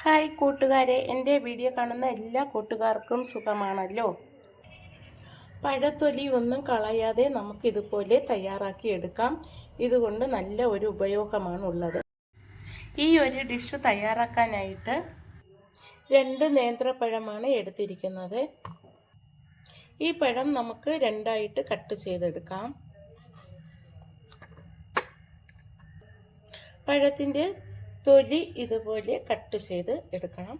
Hi കൂട്ടുകാരെ എന്റെ video കാണുന്ന എല്ലാ കൂട്ടുകാർക്കും സുഖമാണല്ലോ? പഴത്തൊലി ഒന്നും കളയാതെ നമുക്കിതുപോലെ തയ്യാറാക്കി എടുക്കാം. ഇതുകൊണ്ട് നല്ല ഒരു ഉപയോഗമാണ് ഉള്ളത് ഈ ഒരു ഡിഷ് തയ്യാറാക്കാനായിട്ട് രണ്ട് നേന്ത്രപ്പഴമാണ് എടുത്തിരിക്കുന്നത്. ഈ പഴം നമുക്ക് രണ്ടായിട്ട് കട്ട് ചെയ്തെടുക്കാം. പഴത്തിന്റെ തൊലി ഇതുപോലെ കട്ട് ചെയ്ത് എടുക്കണം.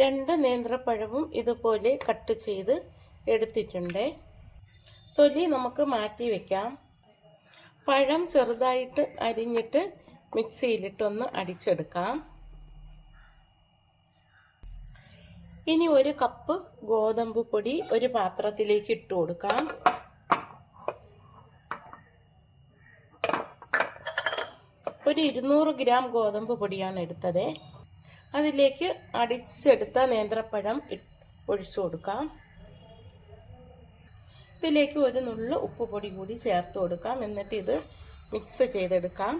രണ്ട് നേന്ത്രപ്പഴവും ഇതുപോലെ കട്ട് ചെയ്ത് എടുത്തിട്ടുണ്ട്. തൊലി നമുക്ക് മാറ്റി വെക്കാം. പഴം ചെറുതായിട്ട് അരിഞ്ഞിട്ട് മിക്സിയിലിട്ടൊന്ന് അടിച്ചെടുക്കാം. ഇനി ഒരു കപ്പ് ഗോതമ്പ് പൊടി ഒരു പാത്രത്തിലേക്ക് ഇട്ട് കൊടുക്കാം. ഒരു ഇരുന്നൂറ് ഗ്രാം ഗോതമ്പ് പൊടിയാണ് എടുത്തത്. അതിലേക്ക് അടിച്ചെടുത്ത നേന്ത്രപ്പഴം ഒഴിച്ചു കൊടുക്കാം. ഇതിലേക്ക് ഒരു നുള്ളു ഉപ്പുപൊടി കൂടി ചേർത്ത് കൊടുക്കാം. എന്നിട്ട് ഇത് മിക്സ് ചെയ്തെടുക്കാം.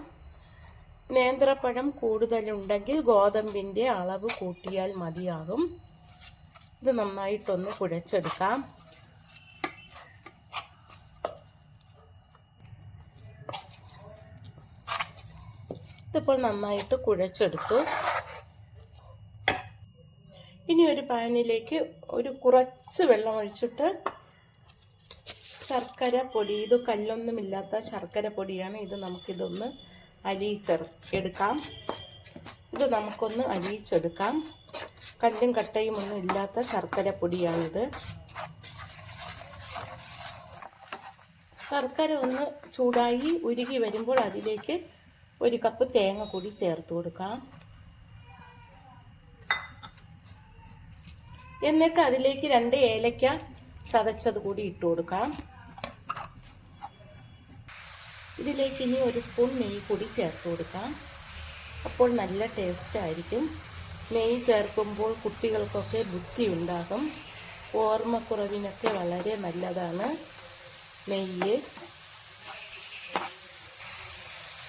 നേന്ത്രപ്പഴം കൂടുതലുണ്ടെങ്കിൽ ഗോതമ്പിന്റെ അളവ് കൂട്ടിയാൽ മതിയാകും. ഇത് നന്നായിട്ടൊന്ന് കുഴച്ചെടുക്കാം. ഇതിപ്പോൾ നന്നായിട്ട് കുഴച്ചെടുത്തു. ഇനി ഒരു പാനിലേക്ക് ഒരു കുറച്ച് വെള്ളം ഒഴിച്ചിട്ട് ശർക്കര പൊടി. ഇത് കല്ലൊന്നുമില്ലാത്ത ശർക്കര പൊടിയാണ്. ഇത് നമുക്കിതൊന്ന് അലിയിച്ചെറു എടുക്കാം. ഇത് നമുക്കൊന്ന് അലിയിച്ചെടുക്കാം കല്ലും കട്ടയും ഒന്നും ഇല്ലാത്ത ശർക്കര പൊടിയാണിത്. ശർക്കര ഒന്ന് ചൂടായി ഉരുകി വരുമ്പോൾ അതിലേക്ക് ഒരു കപ്പ് തേങ്ങ കൂടി ചേർത്ത് കൊടുക്കാം. എന്നിട്ട് അതിലേക്ക് രണ്ട് ഏലക്ക ചതച്ചത് കൂടി ഇട്ട് കൊടുക്കാം. ഇതിലേക്ക് ഇനി ഒരു സ്പൂൺ നെയ്യ് കൂടി ചേർത്ത് കൊടുക്കാം. അപ്പോൾ നല്ല ടേസ്റ്റ് ആയിരിക്കും. നെയ്യ് ചേർക്കുമ്പോൾ കുട്ടികൾക്കൊക്കെ ബുദ്ധി ഉണ്ടാകും ഓർമ്മക്കുറവിനൊക്കെ വളരെ നല്ലതാണ് നെയ്യ്.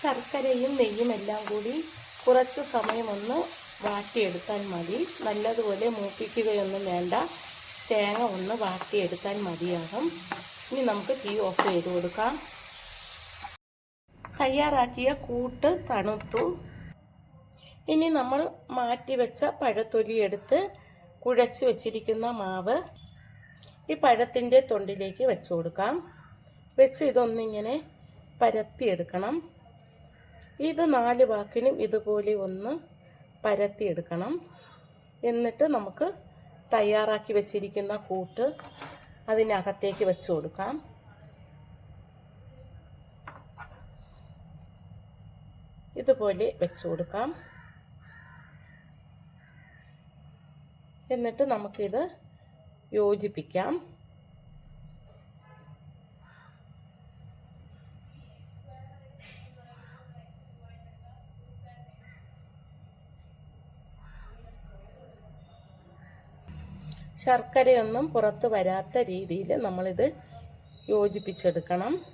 ശർക്കരയും നെയ്യും എല്ലാം കൂടി കുറച്ച് സമയമൊന്ന് വാട്ടിയെടുത്താൽ മതി. നല്ലതുപോലെ മൂപ്പിക്കുകയൊന്നും വേണ്ട. തേങ്ങ ഒന്ന് വാട്ടിയെടുത്താൽ മതിയാകും. ഇനി നമുക്ക് തീ ഓഫ് ചെയ്ത് കൊടുക്കാം. തയ്യാറാക്കിയ കൂട്ട് തണുത്തു. ഇനി നമ്മൾ മാറ്റി വെച്ച പഴത്തൊലി എടുത്ത് കുഴച്ച് വെച്ചിരിക്കുന്ന മാവ് ഈ പഴത്തിന്റെ തൊണ്ടിലേക്ക് വെച്ചു കൊടുക്കാം. വെച്ച് ഇതൊന്നിങ്ങനെ പരത്തിയെടുക്കണം. ഇത് നാല് വാക്കിനും ഇതുപോലെ ഒന്ന് പരത്തിയെടുക്കണം. എന്നിട്ട് നമുക്ക് തയ്യാറാക്കി വെച്ചിരിക്കുന്ന കൂട്ട് അതിനകത്തേക്ക് വെച്ച് കൊടുക്കാം. ഇതുപോലെ വെച്ച് കൊടുക്കാം. എന്നിട്ട് നമുക്കിത് യോജിപ്പിക്കാം. ശർക്കരയൊന്നും പുറത്ത് വരാത്ത രീതിയിൽ നമ്മളിത് യോജിപ്പിച്ചെടുക്കണം.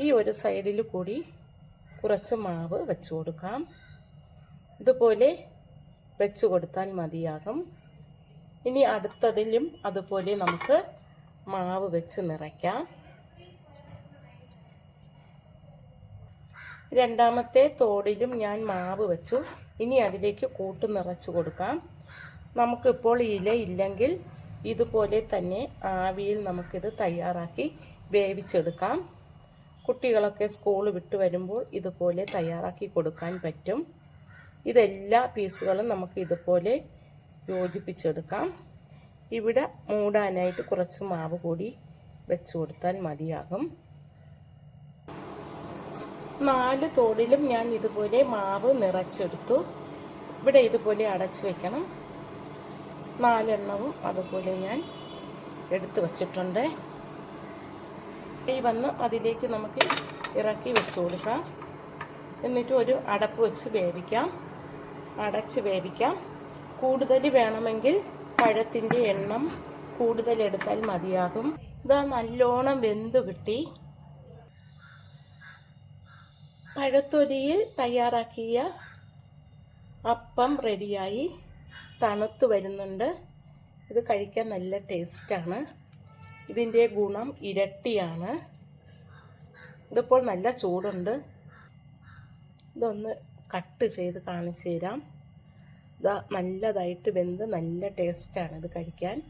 ഈ ഒരു സൈഡിൽ കൂടി കുറച്ച് മാവ് വെച്ചു കൊടുക്കാം. ഇതുപോലെ വെച്ച് കൊടുത്താൽ മതിയാകും. ഇനി അടുത്തതിലും അതുപോലെ നമുക്ക് മാവ് വെച്ച് നിറയ്ക്കാം. രണ്ടാമത്തെ തോടിലും ഞാൻ മാവ് വെച്ചു. ഇനി അതിലേക്ക് കൂട്ട് നിറച്ച് കൊടുക്കാം. നമുക്കിപ്പോൾ ഇല ഇല്ലെങ്കിൽ ഇതുപോലെ തന്നെ ആവിയിൽ നമുക്കിത് തയ്യാറാക്കി വേവിച്ചെടുക്കാം. കുട്ടികളൊക്കെ സ്കൂൾ വിട്ട് വരുമ്പോൾ ഇതുപോലെ തയ്യാറാക്കി കൊടുക്കാൻ പറ്റും. ഇതെല്ലാ പീസുകളും നമുക്ക് ഇതുപോലെ യോജിപ്പിച്ചെടുക്കാം. ഇവിടെ മൂടാനായിട്ട് കുറച്ച് മാവ് കൂടി വെച്ച് കൊടുത്താൽ മതിയാകും. നാല് തോടിലും ഞാൻ ഇതുപോലെ മാവ് നിറച്ചെടുത്തു. ഇവിടെ ഇതുപോലെ അടച്ചു വെക്കണം. നാലെണ്ണവും അതുപോലെ ഞാൻ എടുത്തു വച്ചിട്ടുണ്ട്. ഈ വന്ന് അതിലേക്ക് നമുക്ക് ഇറക്കി വെച്ച് കൊടുക്കാം. എന്നിട്ട് ഒരു അടപ്പ് വെച്ച് വേവിക്കാം. അടച്ച് വേവിക്കാം. കൂടുതൽ വേണമെങ്കിൽ പഴത്തിന്റെ എണ്ണം കൂടുതൽ എടുത്താൽ മതിയാകും. ഇതാ നല്ലോണം വെന്ത് കിട്ടി. പഴത്തൊലിയിൽ തയ്യാറാക്കിയ അപ്പം റെഡിയായി. തണുത്തു വരുന്നുണ്ട്. ഇത് കഴിക്കാൻ നല്ല ടേസ്റ്റാണ്. ഇതിന്റെ ഗുണം ഇരട്ടിയാണ്. ഇതിപ്പോൾ നല്ല ചൂടുണ്ട്. ഇതൊന്ന് കട്ട് ചെയ്ത് കാണിച്ചു തരാം. ഇതാ നല്ലതായിട്ട് വെന്ത് നല്ല ടേസ്റ്റാണ് ഇത് കഴിക്കാൻ.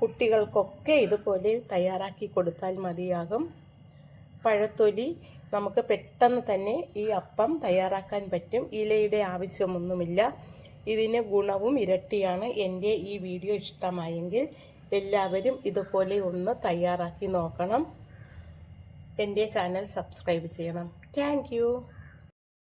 കുട്ടികൾക്കൊക്കെ ഇതുപോലെ തയ്യാറാക്കി കൊടുത്താൽ മതിയാകും. പഴത്തൊലി നമുക്ക് പെട്ടെന്ന് തന്നെ ഈ അപ്പം തയ്യാറാക്കാൻ പറ്റും. ഇലയുടെ ആവശ്യമൊന്നുമില്ല. ഇതിന് ഗുണവും ഇരട്ടിയാണ്. എന്റെ ഈ വീഡിയോ ഇഷ്ടമായെങ്കിൽ എല്ലാവരും ഇതുപോലെ ഒന്ന് തയ്യാറാക്കി നോക്കണം. എന്റെ ചാനൽ സബ്സ്ക്രൈബ് ചെയ്യണം. താങ്ക്